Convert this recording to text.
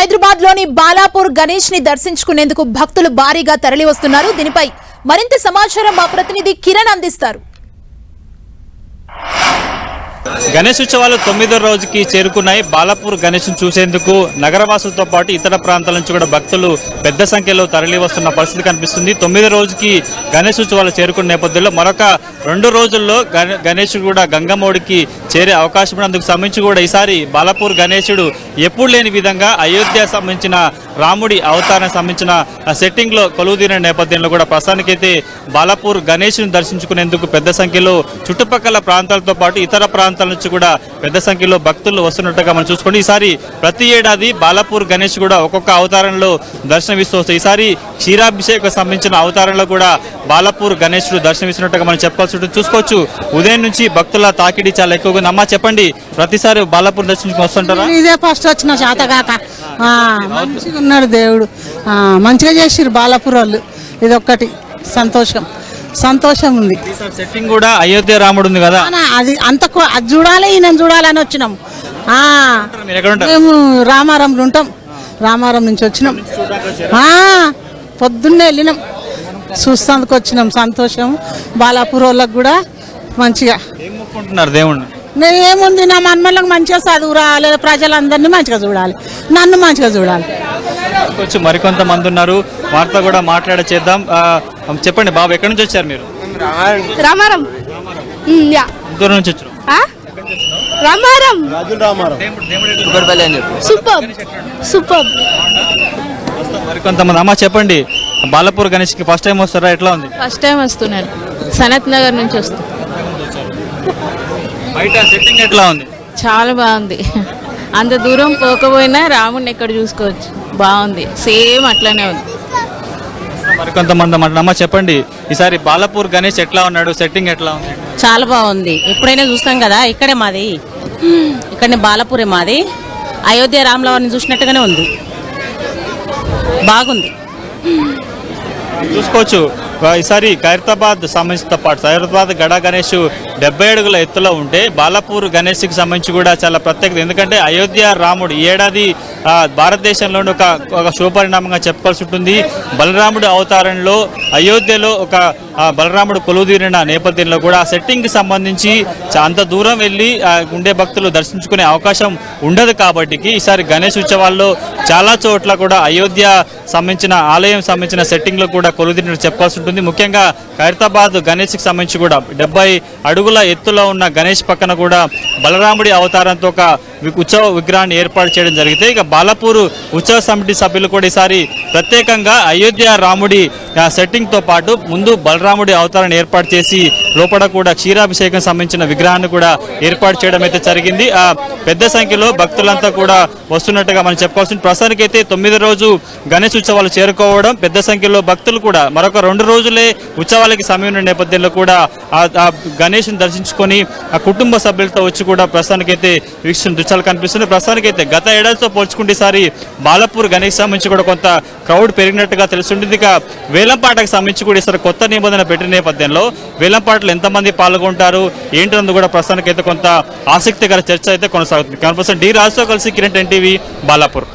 హైదరాబాద్లోని బాలాపూర్ గణేష్ని దర్శించుకునేందుకు భక్తులు భారీగా తరలి వస్తున్నారు దీనిపై మరింత సమాచారం మా ప్రతినిధి కిరణ్ అందిస్తారు. గణేష్ ఉత్సవాలు తొమ్మిదో రోజుకి చేరుకున్నాయి. బాలాపూర్ గణేష్ను చూసేందుకు నగరవాసులతో పాటు ఇతర ప్రాంతాల నుంచి కూడా భక్తులు పెద్ద సంఖ్యలో తరలి వస్తున్న పరిస్థితి కనిపిస్తుంది. తొమ్మిదో రోజుకి గణేష్ ఉత్సవాలు చేరుకున్న నేపథ్యంలో మరొక రెండు రోజుల్లో గణ- కూడా గంగమ్మోడికి చేరే అవకాశం ఉన్నందుకు సంబంధించి కూడా ఈసారి బాలాపూర్ గణేశుడు ఎప్పుడు లేని విధంగా అయోధ్య సంబంధించిన రాముడి అవతారానికి సంబంధించిన సెట్టింగ్లో కొలువుదీరిన నేపథ్యంలో కూడా ప్రస్తుతానికైతే బాలాపూర్ గణేష్ను దర్శించుకునేందుకు పెద్ద సంఖ్యలో చుట్టుపక్కల ప్రాంతాలతో పాటు ఇతర ప్రాంతాలు నుంచి కూడా పెద్ద సంఖ్యలో భక్తులు వస్తున్నట్టుగా మనం చూసుకోండి. ఈసారి ప్రతి ఏడాది బాలాపూర్ గణేష్ కూడా ఒక్కొక్క అవతారంలో దర్శనమిస్తూ వస్తాయి ఈసారి క్షీరాభిషేకకు సంబంధించిన అవతారంలో కూడా బాలాపూర్ గణేశుడు దర్శనమిస్తున్నట్టుగా మనం చెప్పాల్సి ఉంటుంది. చూసుకోవచ్చు. ఉదయం నుంచి భక్తుల తాకిడి చాలా ఎక్కువగా అమ్మా చెప్పండి. ప్రతిసారి బాలాపూర్ దర్శనం వస్తుంటారా? ఇదే ఫస్ట్ వచ్చిన శాతగాక. మంచిగా ఉన్నాడు దేవుడు. మంచిగా చేసిరు బాలాపూర్ వాళ్ళు. ఇదొక్కటి సంతోషం. సంతోషం ఉంది. సెట్టింగ్ కూడా అయోధ్య రాముడు ఉంది కదా? అది అంత అది చూడాలి ఈయన చూడాలని వచ్చినాం. మేము రామారంలో ఉంటాం. రామారం నుంచి వచ్చినాం. ఆ, పొద్దున్నే వెళ్ళినాం. చూస్తానికి వచ్చినాం సంతోషం. బాలాపూర్ వాళ్ళకి కూడా మంచిగా. దేవుణ్ణి? నేను ఏముంది నా మన్మలకు మంచిగా చదువు రావాలి ప్రజలందరినీ మంచిగా చూడాలి. నన్ను మంచిగా చూడాలి. వచ్చి మరికొంత మంది ఉన్నారు. వారితో కూడా మాట్లాడే చేద్దాం. చెప్పండి బాబు ఎక్కడి నుంచి వచ్చారు మీరు? రామారం. దూరం నుంచి వచ్చారు. ఆ? రామారం. సూపర్ సూపర్ మరికొంతమంది అమ్మ చెప్పండి. బాలపూర్ గణేష్కి ఫస్ట్ టైం వస్తారా? ఎట్లా ఉంది? ఫస్ట్ టైం వస్తున్నాను సనత్ నగర్ నుంచి వస్తాను బయట సెట్టింగ్ ఎట్లా ఉంది? చాలా బాగుంది. అంత దూరం పోకపోయినా రాముడిని ఎక్కడ చూసుకోవచ్చు? బాగుంది. సేమ్ అట్లనే ఉంది. మరికొంతమంది అమ్మ చెప్పండి. ఈసారి బాలపూర్ గణేష్ ఎట్లా ఉన్నాడు? సెట్టింగ్ ఎట్లా ఉంది? చాలా బాగుంది. ఎప్పుడైనా చూస్తాం కదా ఇక్కడే మాది. ఇక్కడనే బాలపూరే మాది. అయోధ్య రామలవారిని చూసినట్టుగానే ఉంది. బాగుంది. చూసుకోవచ్చు. ఈసారి ఖైరతాబాద్ సంబంధించిన పాటు ఖైరతాబాద్ గడ గణేష్ డెబ్బై అడుగుల ఎత్తులో ఉంటే బాలాపూర్ గణేష్కి సంబంధించి కూడా చాలా ప్రత్యేకత. ఎందుకంటే అయోధ్య రాముడు ఈ ఏడాది భారతదేశంలోని ఒక ఒక శుభపరిణామంగా చెప్పాల్సి ఉంటుంది. బలరాముడు అవతారంలో అయోధ్యలో ఒక బలరాముడు కొలువుదీరిన నేపథ్యంలో కూడా ఆ సెట్టింగ్కి సంబంధించి అంత దూరం వెళ్ళి ఉండే భక్తులు దర్శించుకునే అవకాశం ఉండదు కాబట్టి ఈసారి గణేష్ ఉత్సవాల్లో చాలా చోట్ల కూడా అయోధ్య సంబంధించిన ఆలయం సంబంధించిన సెట్టింగ్లో కూడా కొలువుదీరినట్టు చెప్పాల్సి ఉంటుంది. ముఖ్యంగా ఖైరతాబాద్ గణేష్కి సంబంధించి కూడా డెబ్బై అడుగుల ఎత్తులో ఉన్న గణేష్ పక్కన కూడా బలరాముడి అవతారంతో ఒక ఉత్సవ విగ్రహాన్ని ఏర్పాటు చేయడం జరిగితే ఇక బాలపూరు ఉత్సవ సమితి సభ్యులు కూడా ఈసారి ప్రత్యేకంగా అయోధ్య రాముడి సెట్టింగ్తో పాటు ముందు బలరాముడి అవతారాన్ని ఏర్పాటు చేసి లోపల కూడా క్షీరాభిషేకం సంబంధించిన విగ్రహాన్ని కూడా ఏర్పాటు చేయడం అయితే జరిగింది. ఆ పెద్ద సంఖ్యలో భక్తులంతా కూడా వస్తున్నట్టుగా మనం చెప్పుకోవాల్సిన ప్రస్తుతానికి అయితే తొమ్మిది రోజు గణేష్ ఉత్సవాలు చేరుకోవడం పెద్ద సంఖ్యలో భక్తులు కూడా మరొక రెండు రోజులే ఉత్సవాలకి సమయం నేపథ్యంలో కూడా ఆ ఆ గణేష్ని దర్శించుకొని ఆ కుటుంబ సభ్యులతో వచ్చి కూడా ప్రస్తుతానికైతే వీక్షణ దృశ్యాలు కనిపిస్తున్నాయి. అయితే గత ఏడాదితో పోల్చుకుంటే ఈసారి బాలపూర్ గణేష్ సంబంధించి కూడా కొంత క్రౌడ్ పెరిగినట్టుగా తెలుస్తుంటుంది. ఇక వేలంపాటకు సంబంధించి కూడా ఈసారి కొత్త నిబంధన పెట్టిన నేపథ్యంలో వేలంపాటలు ఎంతమంది పాల్గొంటారు? ఏంటన్నది కూడా ప్రస్తుతానికైతే కొంత ఆసక్తికర చర్చ అయితే కొనసాగుతుంది. కనిపిస్తుంది డి రాజుతో కలిసి కిరణ్ ఎన్టీవీ బాలాపూర్.